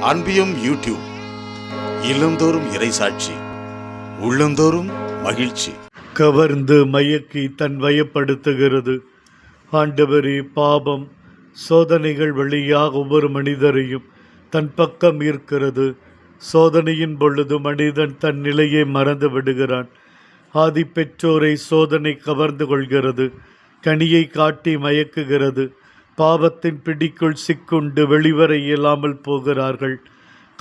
அன்பியும் YouTube இல்லந்தோறும் இறைசாட்சி உள்ளந்தோறும் மகிழ்ச்சி. கவர்ந்து மயக்கி தன் வயப்படுத்துகிறது. ஆண்டவரே பாபம் சோதனைகள் வழியாக ஒவ்வொரு மனிதரையும் தன் பக்கம் ஈர்க்கிறது. சோதனையின் பொழுது மனிதன் தன் நிலையை மறந்து விடுகிறான். ஆதி பெற்றோரை சோதனை கவர்ந்து கொள்கிறது. கனியை காட்டி மயக்குகிறது. பாவத்தின் பிடிக்குள் சிக்குண்டு வெளிவர இயலாமல் போகிறார்கள்.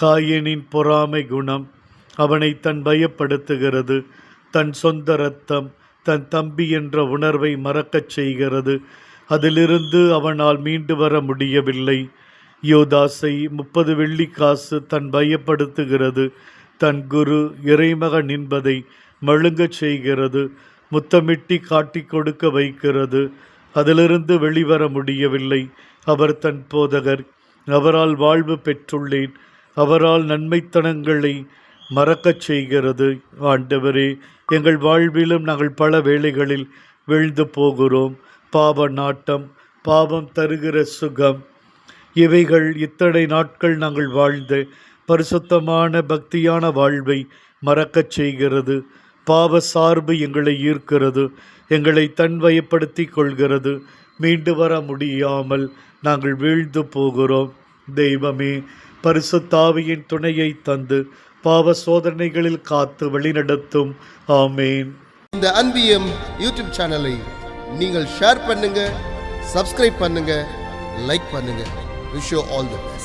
காயனின் பொறாமை குணம் அவனை தன் பயப்படுத்துகிறது. தன் சொந்த ரத்தம் தன் தம்பி என்ற உணர்வை மறக்கச் செய்கிறது. அதிலிருந்து அவனால் மீண்டு வர முடியவில்லை. யோதாசை முப்பது வெள்ளிக்காசு தன் பயப்படுத்துகிறது. தன் குரு இறைமகன் என்பதை மழுங்கச் செய்கிறது. முத்தமிட்டி காட்டிக் கொடுக்க வைக்கிறது. அதிலிருந்து வெளிவர முடியவில்லை. அவர் தன் போதகர். அவரால் வாழ்வு பெற்றுள்ளேன். அவரால் நன்மைத்தனங்களை மறக்கச் செய்கிறது. ஆண்டவரே எங்கள் வாழ்விலும் நாங்கள் பல வேளைகளில் வீழ்ந்து போகிறோம். பாவ நாட்டம் பாவம் தருகிற சுகம். இவைகள் இத்தனை நாட்கள் நாங்கள் வாழ்ந்த பரிசுத்தமான பக்தியான வாழ்வை மறக்கச் செய்கிறது. பாவ சார்பு எங்களை ஈர்க்கிறது எங்களை தன்வயப்படுத்தி கொள்கிறது. மீண்டு வர முடியாமல் நாங்கள் வீழ்ந்து போகிறோம். தெய்வமே பரிசுத்தாவியின் துணையை தந்து பாவ சோதனைகளில் காத்து வழிநடத்தும். ஆமேன். இந்த அன்பியம் யூடியூப் சேனலை நீங்கள் ஷேர் பண்ணுங்க சப்ஸ்கிரைப் பண்ணுங்க லைக் பண்ணுங்க. Wish all the best